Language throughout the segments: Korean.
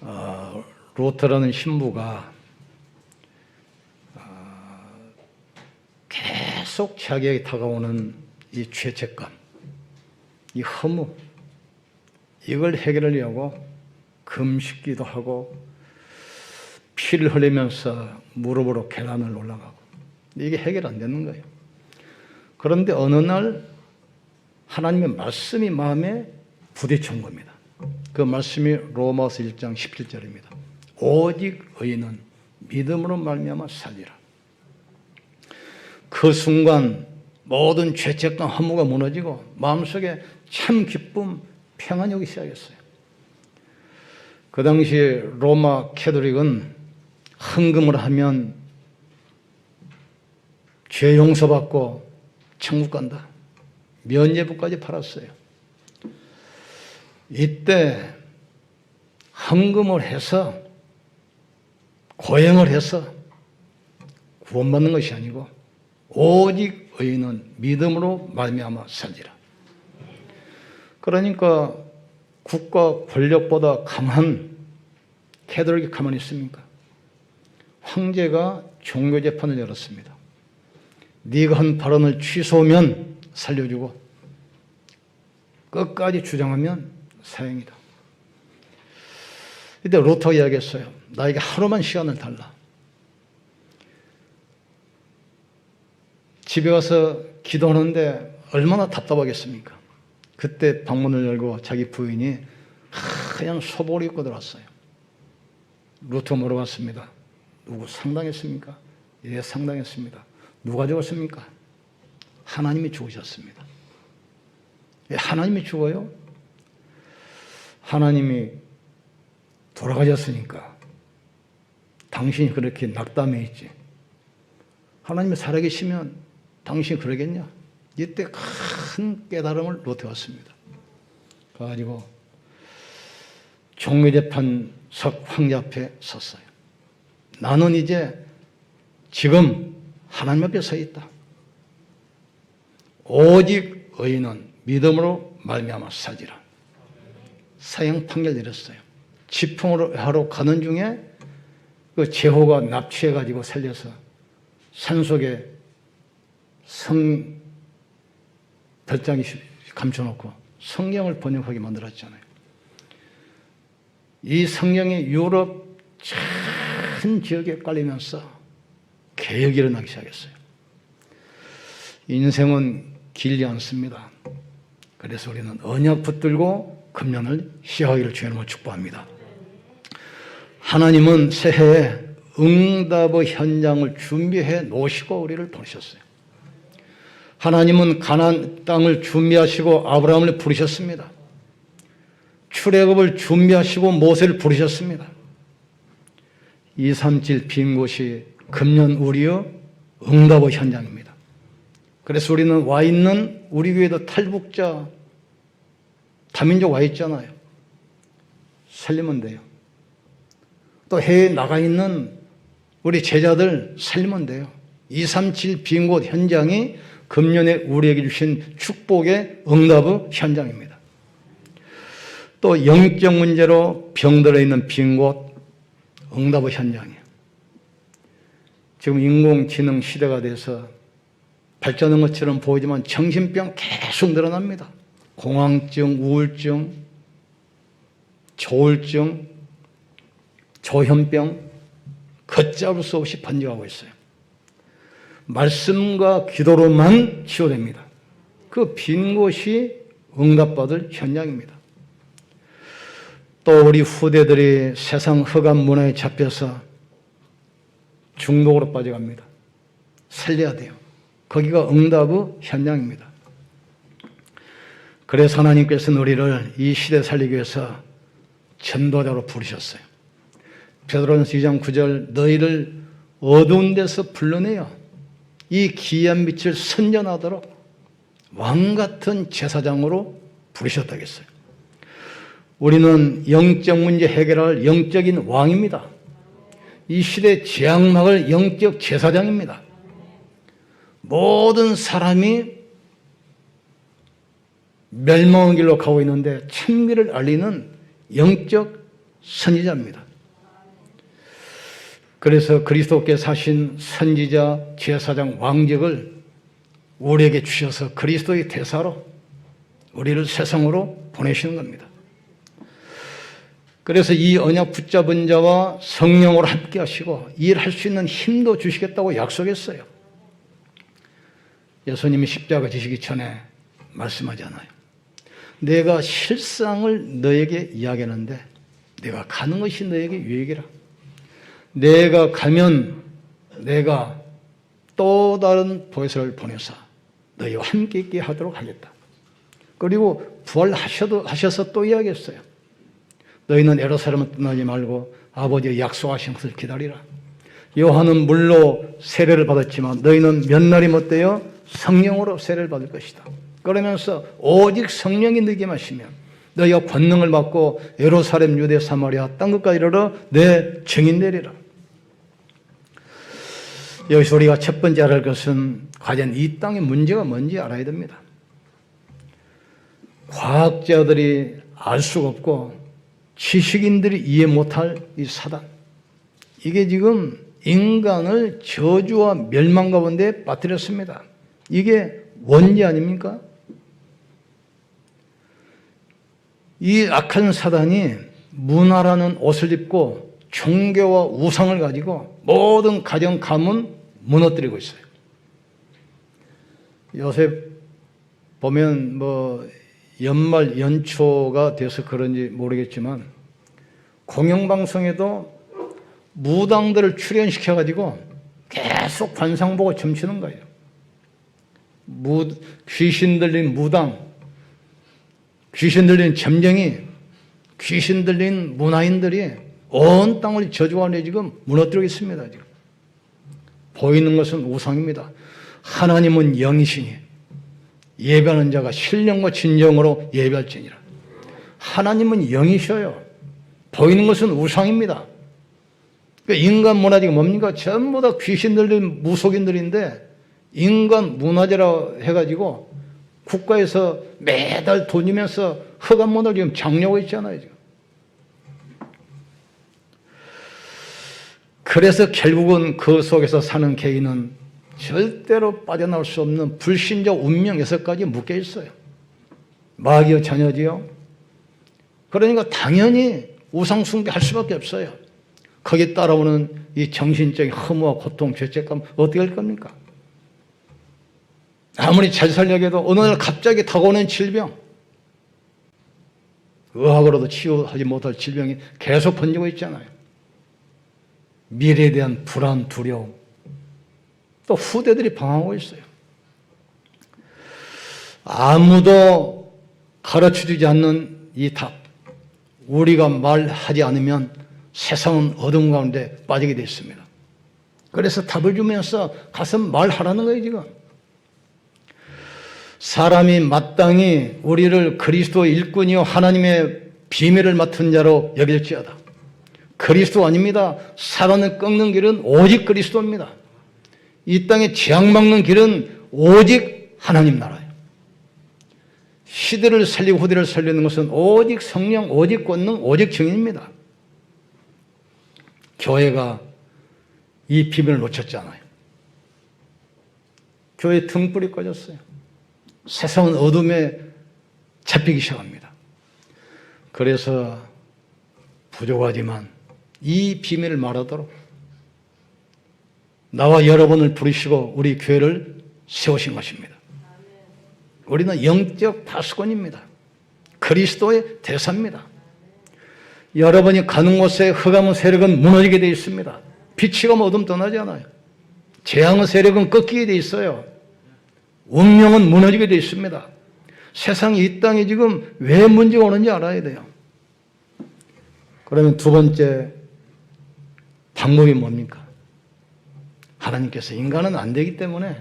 어, 로터라는 신부가 어, 계속 자기에게 다가오는 이 죄책감, 이 허무, 이걸 해결하려고 금식기도 하고 피를 흘리면서 무릎으로 계단을 올라가고 이게 해결 안 되는 거예요. 그런데 어느 날 하나님의 말씀이 마음에 부딪힌 겁니다. 그 말씀이 로마서 1장 17절입니다. 오직 의인은 믿음으로 말미암아 살리라. 그 순간 모든 죄책감 허무가 무너지고 마음속에 참 기쁨, 평안이 오기 시작했어요. 그 당시 로마 캐도릭은 헌금을 하면 죄 용서받고 천국 간다. 면죄부까지 팔았어요. 이때 헌금을 해서 고행을 해서 구원받는 것이 아니고 오직 의인은 믿음으로 말미암아 살리라. 그러니까 국가 권력보다 강한 캐도릭이 가만히 있습니까? 황제가 종교 재판을 열었습니다. 네가 한 발언을 취소하면 살려주고 끝까지 주장하면 사형이다. 이때 로터가 이야기했어요. 나에게 하루만 시간을 달라. 집에 와서 기도하는데 얼마나 답답하겠습니까? 그때 방문을 열고 자기 부인이 하얀 소복을 입고 들어왔어요. 루터 물어봤습니다. 누구 상당했습니까? 예, 상당했습니다. 누가 죽었습니까? 하나님이 죽으셨습니다. 예, 하나님이 죽어요? 하나님이 돌아가셨으니까 당신이 그렇게 낙담해 있지. 하나님이 살아계시면 당신이 그러겠냐? 이때 큰 깨달음을 놓태웠습니다. 그래가지고 종교재판석 황제 앞에 섰어요. 나는 이제 지금 하나님 앞에 서 있다. 오직 의인은 믿음으로 말미암아 살리라. 사형 판결 내렸어요. 지풍으로 하러 가는 중에 그 제호가 납치해 가지고 살려서 산속에 성 별장이 감춰놓고 성경을 번역하게 만들었잖아요. 이 성경이 유럽 전 지역에 깔리면서 개혁이 일어나기 시작했어요. 인생은 길지 않습니다. 그래서 우리는 언약 붙들고 금년을 시하기를 주님으로 축복합니다. 하나님은 새해에 응답의 현장을 준비해 놓으시고 우리를 보내셨어요. 하나님은 가난 땅을 준비하시고 아브라함을 부르셨습니다. 출애굽을 준비하시고 모세를 부르셨습니다. 237 빈 곳이 금년 우리의 응답의 현장입니다. 그래서 우리는 와 있는 우리 교회도 탈북자 다민족 와 있잖아요. 살리면 돼요. 또 해외에 나가 있는 우리 제자들 살리면 돼요. 237 빈 곳 현장이 금년에 우리에게 주신 축복의 응답의 현장입니다. 또 영적 문제로 병들어 있는 빈 곳 응답의 현장이에요. 지금 인공지능 시대가 돼서 발전한 것처럼 보이지만 정신병 계속 늘어납니다. 공황증, 우울증, 조울증, 조현병 걷잡을 수 없이 번져가고 있어요. 말씀과 기도로만 치유됩니다. 그 빈 곳이 응답받을 현장입니다. 또 우리 후대들이 세상 흑암 문화에 잡혀서 중독으로 빠져갑니다. 살려야 돼요. 거기가 응답의 현장입니다. 그래서 하나님께서는 우리를 이 시대 살리기 위해서 전도자로 부르셨어요. 베드로전서 2장 9절 너희를 어두운 데서 불러내어 이 기이한 빛을 선전하도록 왕 같은 제사장으로 부르셨다겠어요. 우리는 영적 문제 해결할 영적인 왕입니다. 이 시대 재앙막을 영적 제사장입니다. 모든 사람이 멸망의 길로 가고 있는데 천미를 알리는 영적 선지자입니다. 그래서 그리스도께서 하신 선지자, 제사장, 왕직을 우리에게 주셔서 그리스도의 대사로 우리를 세상으로 보내시는 겁니다. 그래서 이 언약 붙잡은 자와 성령으로 함께 하시고 일할 수 있는 힘도 주시겠다고 약속했어요. 예수님이 십자가 지시기 전에 말씀하잖아요. 내가 실상을 너에게 이야기하는데 내가 가는 것이 너에게 유익이라. 내가 가면 내가 또 다른 보혜사를 보내사 너희와 함께 있게 하도록 하겠다. 그리고 부활하셔도 하셔서 또 이야기했어요. 너희는 에루살렘을 떠나지 말고 아버지의 약속하신 것을 기다리라. 요한은 물로 세례를 받았지만 너희는 몇 날이 못되어 성령으로 세례를 받을 것이다. 그러면서 오직 성령이 너에게 마시면 너희가 권능을 받고 예루살렘 유대 사마리아 땅 끝까지 이르러 내 증인 되리라. 여기서 우리가 첫 번째 알아야 할 것은 과연 이 땅의 문제가 뭔지 알아야 됩니다. 과학자들이 알 수가 없고 지식인들이 이해 못할 이 사단. 이게 지금 인간을 저주와 멸망 가운데 빠뜨렸습니다. 이게 원죄 아닙니까? 이 악한 사단이 문화라는 옷을 입고 종교와 우상을 가지고 모든 가정 가문 무너뜨리고 있어요. 요새 보면 뭐 연말 연초가 돼서 그런지 모르겠지만 공영방송에도 무당들을 출연시켜 가지고 계속 관상 보고 점치는 거예요. 무, 귀신 들린 무당, 귀신 들린 점쟁이, 귀신 들린 문화인들이 온 땅을 저주하려 지금 무너뜨리고 있습니다. 지금. 보이는 것은 우상입니다. 하나님은 영이시니 예배하는 자가 신령과 진정으로 예배할지니라. 하나님은 영이셔요. 보이는 것은 우상입니다. 그러니까 인간 문화재가 뭡니까? 전부 다 귀신 들린 무속인들인데 인간 문화재라 해가지고 국가에서 매달 돈 주면서 허간문을 지금 장려하고 있잖아요. 지금. 그래서 결국은 그 속에서 사는 개인은 절대로 빠져나올 수 없는 불신자 운명에서까지 묶여 있어요. 마귀의 자녀지요. 그러니까 당연히 우상숭배 할 수밖에 없어요. 거기에 따라오는 이 정신적인 허무와 고통, 죄책감 어떻게 할 겁니까? 아무리 잘 살려고 해도 어느 날 갑자기 다가오는 질병, 의학으로도 치유하지 못할 질병이 계속 번지고 있잖아요. 미래에 대한 불안, 두려움, 또 후대들이 방황하고 있어요. 아무도 가르쳐 주지 않는 이 답. 우리가 말하지 않으면 세상은 어둠 가운데 빠지게 되어 있습니다. 그래서 답을 주면서 가서 말하라는 거예요, 지금. 사람이 마땅히 우리를 그리스도 일꾼이요 하나님의 비밀을 맡은 자로 여길지어다. 그리스도 아닙니다. 사단을 꺾는 길은 오직 그리스도입니다. 이 땅에 재앙 막는 길은 오직 하나님 나라예요. 시대를 살리고 후대를 살리는 것은 오직 성령, 오직 권능, 오직 증인입니다. 교회가 이 비밀을 놓쳤잖아요. 교회 등불이 꺼졌어요. 세상은 어둠에 잡히기 시작합니다. 그래서 부족하지만 이 비밀을 말하도록 나와 여러분을 부르시고 우리 교회를 세우신 것입니다. 우리는 영적 파수꾼입니다. 그리스도의 대사입니다. 여러분이 가는 곳에 흑암의 세력은 무너지게 되어 있습니다. 빛이 가면 어둠 떠나지 않아요. 재앙의 세력은 꺾이게 되어 있어요. 운명은 무너지게 되어 있습니다. 세상이 이 땅에 지금 왜 문제가 오는지 알아야 돼요. 그러면 두 번째 방법이 뭡니까? 하나님께서 인간은 안 되기 때문에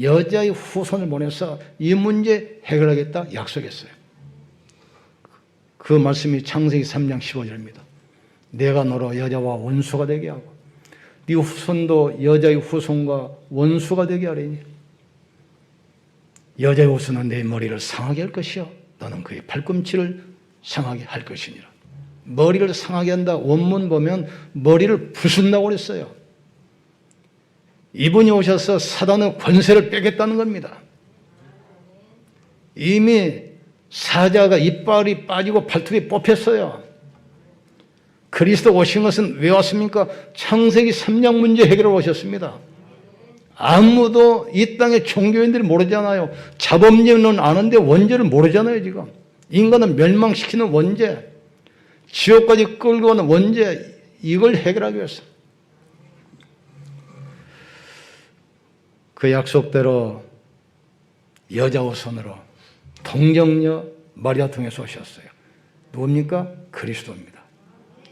여자의 후손을 보내서 이 문제 해결하겠다 약속했어요. 그 말씀이 창세기 3장 15절입니다. 내가 너로 여자와 원수가 되게 하고 네 후손도 여자의 후손과 원수가 되게 하리니 여자의 후손은 내 머리를 상하게 할 것이요 너는 그의 발꿈치를 상하게 할 것이니라. 머리를 상하게 한다. 원문 보면 머리를 부순다고 그랬어요. 이분이 오셔서 사단의 권세를 빼겠다는 겁니다. 이미 사자가 이빨이 빠지고 발톱이 뽑혔어요. 그리스도 오신 것은 왜 왔습니까? 창세기 3장 문제 해결을 오셨습니다. 아무도 이 땅의 종교인들이 모르잖아요. 자범죄는 아는데 원죄를 모르잖아요, 지금. 인간을 멸망시키는 원죄, 지옥까지 끌고 가는 원죄, 이걸 해결하기 위해서. 그 약속대로 여자 우선으로 동정녀 마리아 통해서 오셨어요. 누굽니까? 그리스도입니다.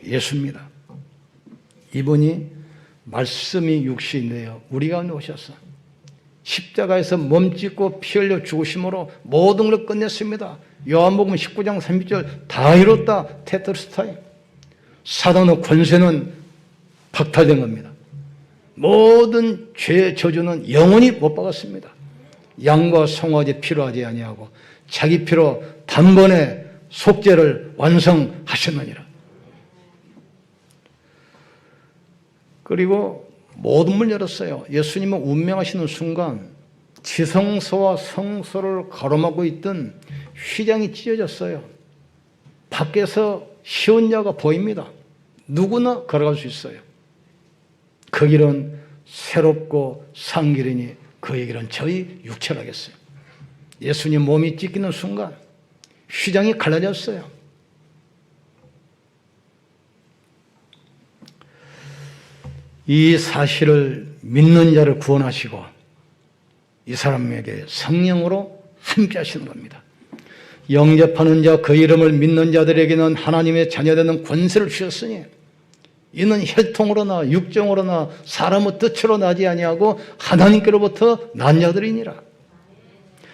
예수입니다. 이분이 말씀이 육신인데요. 우리 가운데 오셔서 십자가에서 몸짓고 피 흘려 죽으심으로 모든 걸 끝냈습니다. 요한복음 19장 30절 다 이뤘다. 테트스타임. 사단의 권세는 박탈된 겁니다. 모든 죄의 저주는 영원히 못 박았습니다. 양과 송아지 필요하지 아니하고 자기 피로 단번에 속죄를 완성하셨느니라. 그리고 모든 문 열었어요. 예수님은 운명하시는 순간 지성소와 성소를 가로막고 있던 휘장이 찢어졌어요. 밖에서 시온자가 보입니다. 누구나 걸어갈 수 있어요. 그 길은 새롭고 산 길이니 그의 길은 저희 육체라겠어요. 예수님 몸이 찢기는 순간 휘장이 갈라졌어요. 이 사실을 믿는 자를 구원하시고 이 사람에게 성령으로 함께 하시는 겁니다. 영접하는 자, 그 이름을 믿는 자들에게는 하나님의 자녀되는 권세를 주셨으니 이는 혈통으로나 육정으로나 사람의 뜻으로 나지 아니하고 하나님께로부터 난 자들이니라.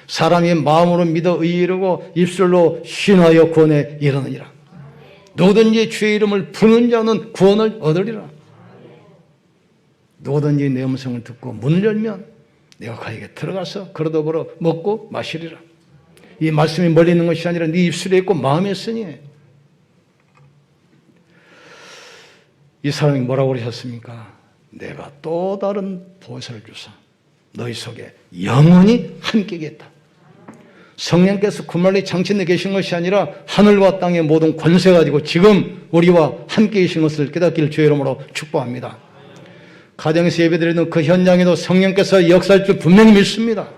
사람이 마음으로 믿어 의이르고 입술로 신하여 구원에 이르느니라. 누구든지 주의 이름을 부는 자는 구원을 얻으리라. 누구든지 내 음성을 듣고 문을 열면 내가 그에게 들어가서 그러 더불어 먹고 마시리라. 이 말씀이 멀리 있는 것이 아니라 네 입술에 있고 마음에 있으니 이 사람이 뭐라고 그러셨습니까? 내가 또 다른 보혈을 주사 너희 속에 영원히 함께겠다. 성령께서 그말리 장신에 계신 것이 아니라 하늘과 땅의 모든 권세 가지고 지금 우리와 함께 계신 것을 깨닫기를 주의 이름으로 축복합니다. 가정에서 예배드리는 그 현장에도 성령께서 역사할 줄 분명히 믿습니다.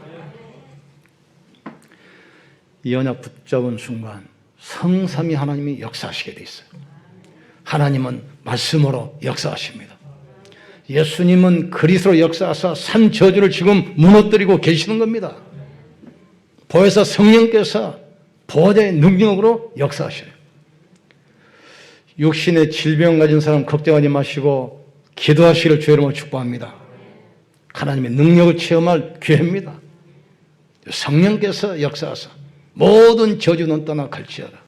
이 언약 붙잡은 순간 성삼이 하나님이 역사하시게 돼 있어요. 하나님은 말씀으로 역사하십니다. 예수님은 그리스로 역사하사 산 저주를 지금 무너뜨리고 계시는 겁니다. 보혜사 성령께서 보호자의 능력으로 역사하셔요. 육신의 질병 가진 사람 걱정하지 마시고 기도하시기를 주의 이름으로 축복합니다. 하나님의 능력을 체험할 기회입니다. 성령께서 역사하사 모든 저주는 떠나 갈지어다.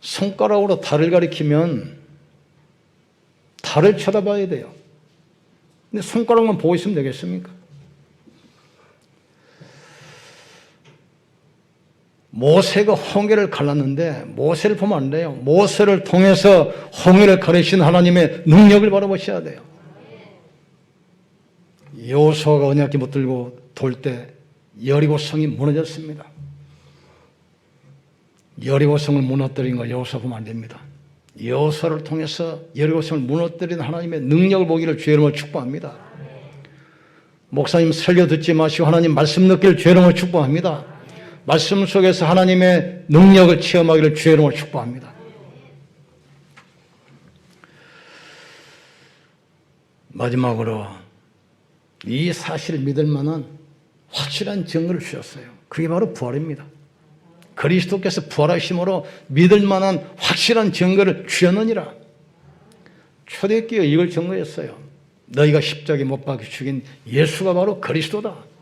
손가락으로 달을 가리키면 달을 쳐다봐야 돼요. 근데 손가락만 보고 있으면 되겠습니까? 모세가 홍해를 갈랐는데 모세를 보면 안 돼요. 모세를 통해서 홍해를 가르신 하나님의 능력을 바라보셔야 돼요. 여호수아가 언약궤 붙들고 돌 때 여리고 성이 무너졌습니다. 여리고 성을 무너뜨린 거 여호수아 보면 안 됩니다. 여호수아를 통해서 여리고 성을 무너뜨린 하나님의 능력을 보기를 주의 이름으로 축복합니다. 목사님 설교 듣지 마시고 하나님 말씀 듣기를 주의 이름으로 축복합니다. 말씀 속에서 하나님의 능력을 체험하기를 주의 이름으로 축복합니다. 마지막으로 이 사실을 믿을 만한 확실한 증거를 주셨어요. 그게 바로 부활입니다. 그리스도께서 부활하심으로 믿을 만한 확실한 증거를 주셨느니라. 초대교회 이걸 증거했어요. 너희가 십자가에 못 박혀 죽인 예수가 바로 그리스도다.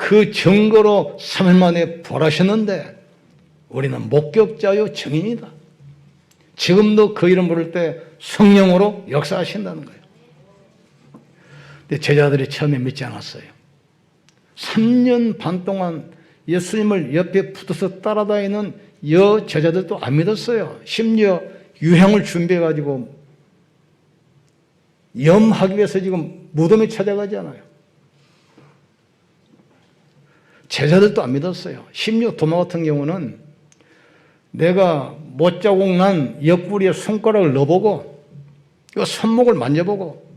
그 증거로 3일 만에 부활하셨는데 우리는 목격자요 증인이다. 지금도 그 이름 부를 때 성령으로 역사하신다는 거예요. 근데 제자들이 처음에 믿지 않았어요. 3년 반 동안 예수님을 옆에 붙어서 따라다니는 여 제자들도 안 믿었어요. 심지어 유향을 준비해가지고 염하기 위해서 지금 무덤에 찾아가잖아요. 제자들도 안 믿었어요. 심지어 도마 같은 경우는 내가 못자국 난 옆구리에 손가락을 넣어보고 이 손목을 만져보고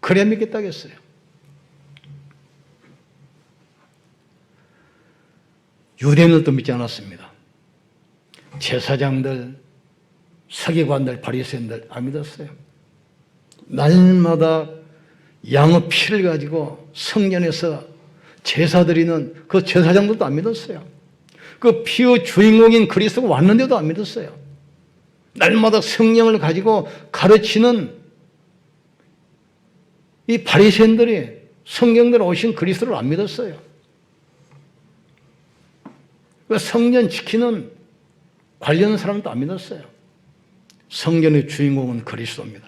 그래 믿겠다겠어요. 유대인들도 믿지 않았습니다. 제사장들, 서기관들, 바리새인들 안 믿었어요. 날마다 양의 피를 가지고 성전에서 제사 드리는 그 제사장들도 안 믿었어요. 그 피의 주인공인 그리스도가 왔는데도 안 믿었어요. 날마다 성령을 가지고 가르치는 이 바리새인들이 성경대로 오신 그리스도를 안 믿었어요. 그 성전 지키는 관련 사람도 안 믿었어요. 성전의 주인공은 그리스도입니다.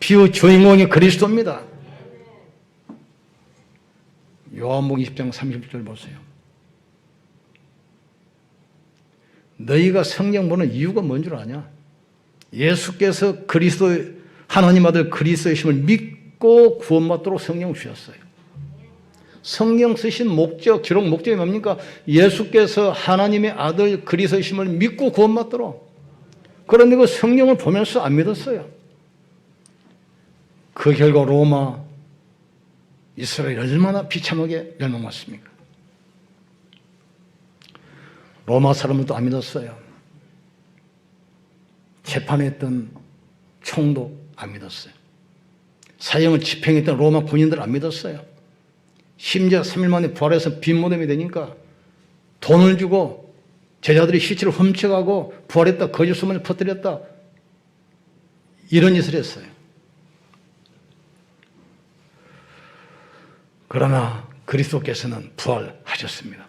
피의 주인공이 그리스도입니다. 요한복음 20장 30절 보세요. 너희가 성경 보는 이유가 뭔 줄 아냐? 예수께서 그리스도 하나님 아들 그리스도이심을 믿고 구원받도록 성경을 주셨어요. 성경 쓰신 목적, 기록 목적이 뭡니까? 예수께서 하나님의 아들 그리스도이심을 믿고 구원받도록. 그런데 그 성경을 보면서 안 믿었어요. 그 결과 로마, 이스라엘 얼마나 비참하게 멸망했습니까? 로마 사람들도 안 믿었어요. 재판했던 총도 안 믿었어요. 사형을 집행했던 로마 군인들 안 믿었어요. 심지어 3일 만에 부활해서 빈무덤이 되니까 돈을 주고 제자들이 시체를 훔쳐가고 부활했다 거짓 소문을 퍼뜨렸다 이런 짓을 했어요. 그러나 그리스도께서는 부활하셨습니다.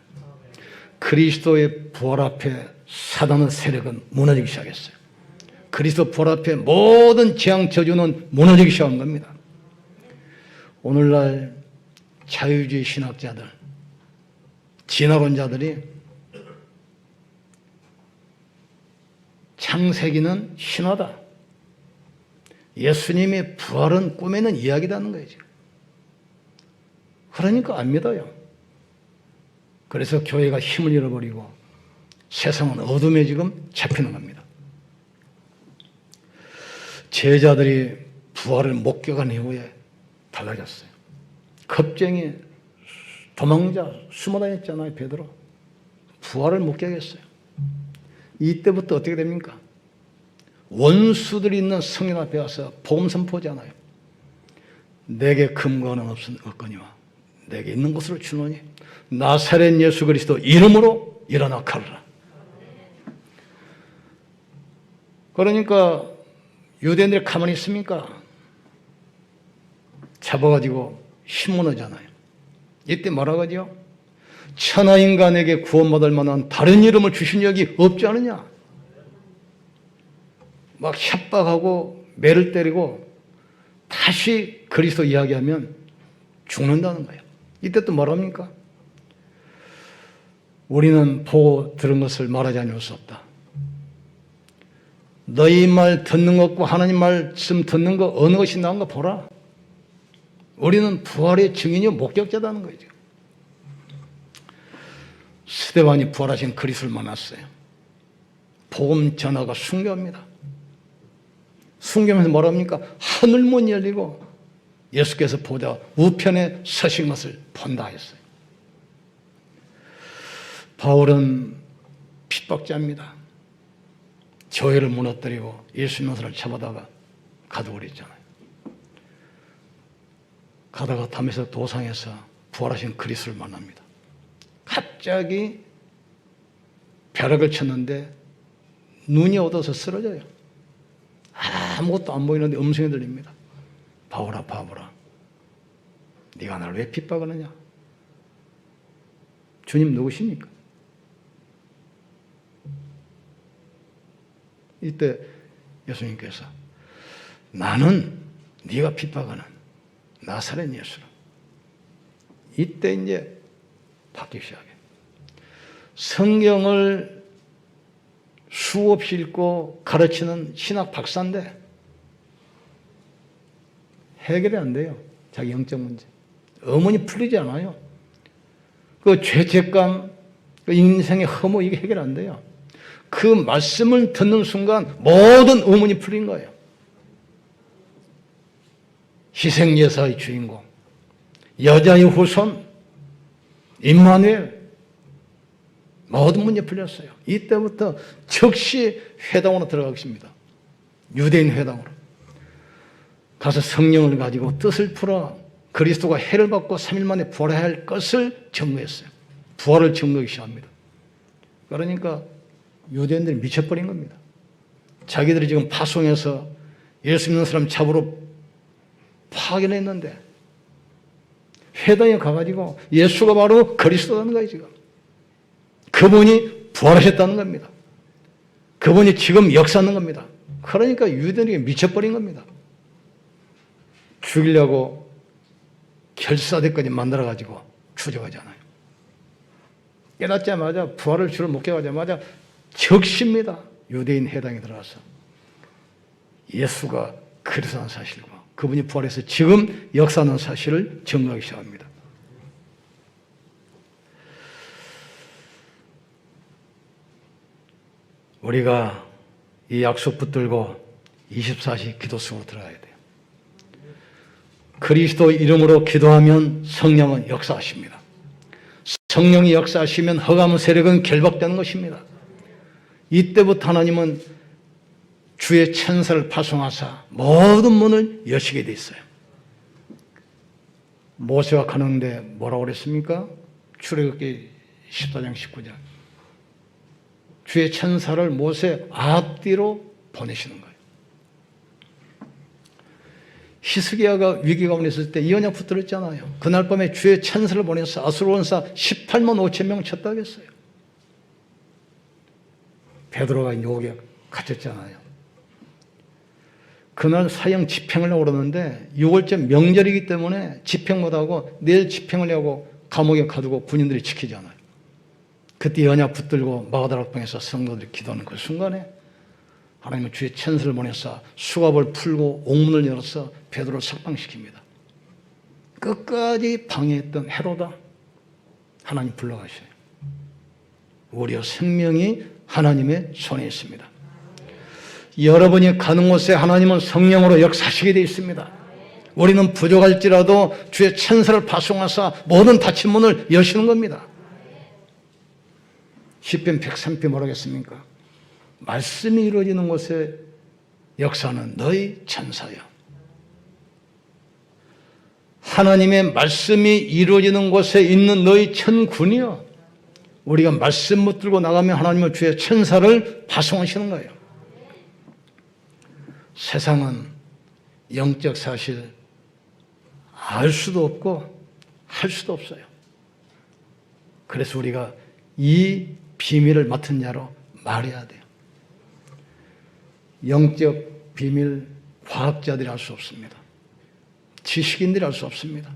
그리스도의 부활 앞에 사단의 세력은 무너지기 시작했어요. 그리스도 부활 앞에 모든 재앙 저주는 무너지기 시작한 겁니다. 오늘날 자유주의 신학자들, 진화론자들이 창세기는 신화다. 예수님의 부활은 꿈에는 이야기라는 거예요. 그러니까 안 믿어요. 그래서 교회가 힘을 잃어버리고 세상은 어둠에 지금 잡히는 겁니다. 제자들이 부활을 목격한 이후에 달라졌어요. 겁쟁이, 도망자, 숨어 다녔잖아요, 베드로. 부활을 목격했어요. 이때부터 어떻게 됩니까? 원수들이 있는 성령 앞에 와서 복음 선포잖아요. 내게 금고는 없거니와 내게 있는 것으로 주노니 나사렛 예수 그리스도 이름으로 일어나 가라. 그러니까 유대인들이 가만히 있습니까? 잡아가지고 신문하잖아요. 이때 뭐라고 하죠? 천하 인간에게 구원받을 만한 다른 이름을 주신 적이 없지 않느냐? 막 협박하고 매를 때리고 다시 그리스도 이야기하면 죽는다는 거예요. 이때 또 뭐랍니까? 우리는 보고 들은 것을 말하지 않을 수 없다. 너희 말 듣는 것과 하나님 말씀 듣는 거 어느 것이 나은가 보라. 우리는 부활의 증인이요 목격자다는 거죠. 스데반이 부활하신 그리스를 만났어요. 복음 전화가 순교합니다. 순교하면서 뭐랍니까? 하늘문 열리고 예수께서 보자 우편에 서신 것을 본다 했어요. 바울은 핍박자입니다. 교회를 무너뜨리고 예수 님을 잡아다가 가둬버렸잖아요. 가다가 담에서 도상에서 부활하신 그리스를 만납니다. 갑자기 벼락을 쳤는데 눈이 어두워서 쓰러져요. 아무것도 안 보이는데 음성이 들립니다. 바울아 바울아 네가 나를 왜 핍박하느냐? 주님 누구십니까? 이때 예수님께서 나는 네가 핍박하는 나사렛 예수라. 이때 이제 바뀌기 시작해. 성경을 수없이 읽고 가르치는 신학 박사인데 해결이 안 돼요. 자기 영적 문제. 어머니 풀리지 않아요. 그 죄책감, 그 인생의 허무 이게 해결 안 돼요. 그 말씀을 듣는 순간 모든 의문이 풀린 거예요. 희생예사의 주인공, 여자의 후손, 임마누엘, 모든 문제 풀렸어요. 이때부터 즉시 회당으로 들어가겠습니다. 유대인 회당으로. 가서 성령을 가지고 뜻을 풀어 그리스도가 해를 받고 3일 만에 부활해야 할 것을 증거했어요. 부활을 증거하기 시작합니다. 그러니까 유대인들이 미쳐버린 겁니다. 자기들이 지금 파송해서 예수 믿는 사람 잡으러 파견 했는데 회당에 가가지고 예수가 바로 그리스도라는 거예요 지금. 그분이 부활하셨다는 겁니다. 그분이 지금 역사하는 겁니다. 그러니까 유대인에게 미쳐버린 겁니다. 죽이려고 결사대까지 만들어가지고 추적하잖아요. 깨닫자마자 부활을 주를 목격하자마자 적십니다. 유대인 해당에 들어가서 예수가 그리스도라는 사실과 그분이 부활해서 지금 역사하는 사실을 증거하기 시작합니다. 우리가 이 약속 붙들고 24시 기도 속으로 들어가야 돼요. 그리스도 이름으로 기도하면 성령은 역사하십니다. 성령이 역사하시면 허감 세력은 결박되는 것입니다. 이때부터 하나님은 주의 천사를 파송하사 모든 문을 여시게 돼 있어요. 모세가 가는데 뭐라고 그랬습니까? 출애굽기 14장 19절. 주의 천사를 모세 앞뒤로 보내시는 거예요. 히스기야가 위기 가운데 있을 때 이 언약 붙들었잖아요. 그날 밤에 주의 천사를 보내서 아수르 원사 18만 5천 명 쳤다고 했어요. 베드로가 요옥에 갇혔잖아요. 그날 사형 집행을 그러는데 6월째 명절이기 때문에 집행 못하고 내일 집행을 하고 감옥에 가두고 군인들이 지키잖아요. 그때 연약 붙들고 마가다락방에서 성도들이 기도하는 그 순간에 하나님은 주의 천사를 보내서 수갑을 풀고 옥문을 열어서 베드로를 석방시킵니다. 끝까지 방해했던 헤로다 하나님 불러가셔요. 우리의 생명이 하나님의 손에 있습니다. 여러분이 가는 곳에 하나님은 성령으로 역사하시게 되어 있습니다. 우리는 부족할지라도 주의 천사를 파송하사 모든 닫힌 문을 여시는 겁니다. 10편 103편 뭐라겠습니까? 말씀이 이루어지는 곳에 역사는 너희 천사여. 하나님의 말씀이 이루어지는 곳에 있는 너희 천군이여. 우리가 말씀 못 들고 나가면 하나님은 주의 천사를 파송하시는 거예요. 세상은 영적 사실 알 수도 없고 할 수도 없어요. 그래서 우리가 이 비밀을 맡은 자로 말해야 돼요. 영적 비밀 과학자들이 할수 없습니다. 지식인들이 할수 없습니다.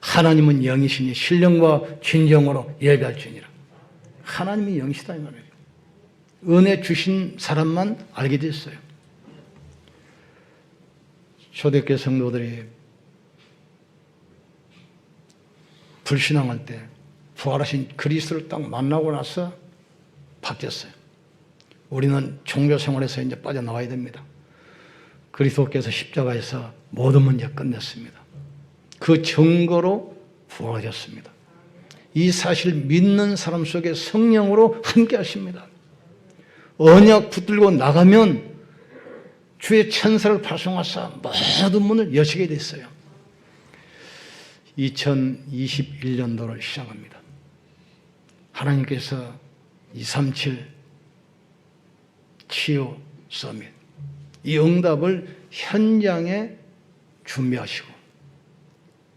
하나님은 영이시니 신령과 진정으로 예배할지니라. 하나님이 영이시다 이 말이에요. 은혜 주신 사람만 알게 됐어요. 초대교회 성도들이 불신앙할 때 부활하신 그리스도를 딱 만나고 나서 바뀌었어요. 우리는 종교 생활에서 이제 빠져나와야 됩니다. 그리스도께서 십자가에서 모든 문제 끝냈습니다. 그 증거로 부활하셨습니다. 이 사실 믿는 사람 속에 성령으로 함께 하십니다. 언약 붙들고 나가면 주의 천사를 파송하사 모든 문을 여시게 됐어요. 2021년도를 시작합니다. 하나님께서 237 치유 서밋 이 응답을 현장에 준비하시고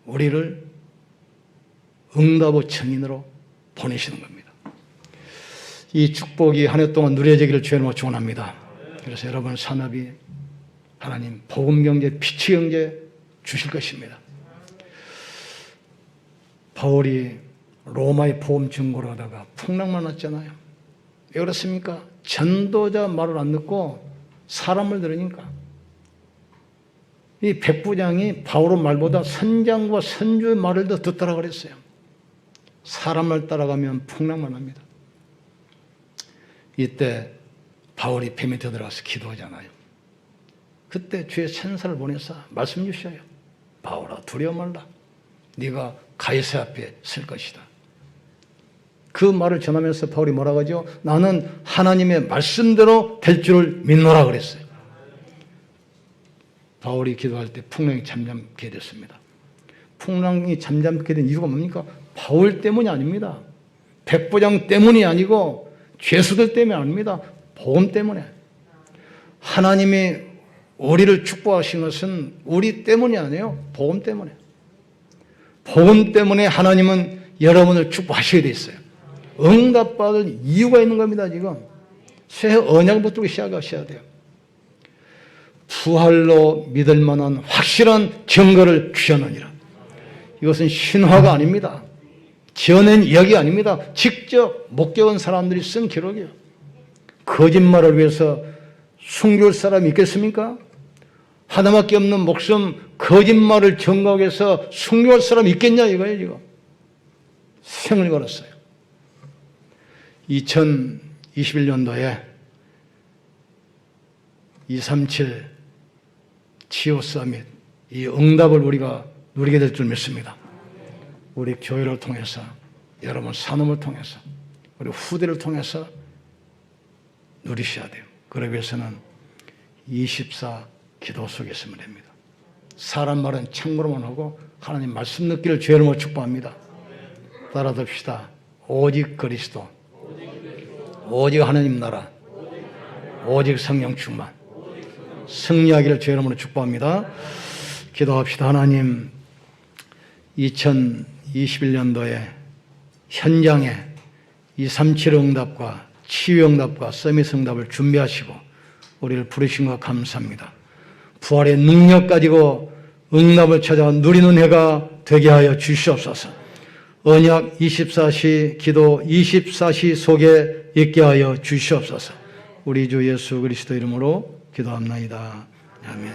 우리를 응답의 증인으로 보내시는 겁니다. 이 축복이 한 해 동안 누려지기를 주님으로 축원합니다. 그래서 여러분 산업이 하나님 복음 경제, 피치 경제 주실 것입니다. 바울이 로마의 보험 증거로 하다가 풍랑 만 났잖아요. 왜 그렇습니까? 전도자 말을 안 듣고 사람을 들으니까 이 백부장이 바울의 말보다 선장과 선주의 말을 더 듣더라 그랬어요. 사람을 따라가면 풍랑만 합니다. 이때 바울이 배 밑에 들어가서 기도하잖아요. 그때 주의 천사를 보내서 말씀 주셔요. 바울아 두려워 말라. 네가 가이사 앞에 설 것이다. 그 말을 전하면서 바울이 뭐라고 하죠? 나는 하나님의 말씀대로 될 줄을 믿노라 그랬어요. 바울이 기도할 때 풍랑이 잠잠게 됐습니다. 풍랑이 잠잠게 된 이유가 뭡니까? 바울 때문이 아닙니다. 백부장 때문이 아니고 죄수들 때문이 아닙니다. 복음 때문에. 하나님이 우리를 축복하신 것은 우리 때문이 아니에요. 복음 때문에. 복음 때문에 하나님은 여러분을 축복하셔야 돼 있어요. 응답받을 이유가 있는 겁니다, 지금. 새 언약부터 시작하셔야 돼요. 부활로 믿을 만한 확실한 증거를 주셨느니라. 이것은 신화가 아닙니다. 지어낸 이야기 아닙니다. 직접 목격한 사람들이 쓴 기록이에요. 거짓말을 위해서 숨길 사람이 있겠습니까? 하나밖에 없는 목숨 거짓말을 위해서 숨겨할 사람이 있겠냐 이거예요 지금. 생을 걸었어요. 2021년도에 237 치유 서밋 이 응답을 우리가 누리게 될 줄 믿습니다. 우리 교회를 통해서 여러분 산업을 통해서 우리 후대를 통해서 누리셔야 돼요. 그러기 위해서는 24 기도 속에 있으면 됩니다. 사람 말은 참고로만 하고 하나님 말씀 듣기를 주의 이름으로 축복합니다. 따라 듭시다. 오직 그리스도 오직 하나님 나라 오직 성령 충만 승리하기를 주의 이름으로 축복합니다. 기도합시다. 하나님 2021년도에 현장에 이 삼칠 응답과 치유 응답과 서밋 응답을 준비하시고 우리를 부르신 것 감사합니다. 부활의 능력 가지고 응답을 찾아 누리는 해가 되게 하여 주시옵소서. 언약 24시 기도 24시 속에 있게 하여 주시옵소서. 우리 주 예수 그리스도 이름으로 기도합나이다. 아멘.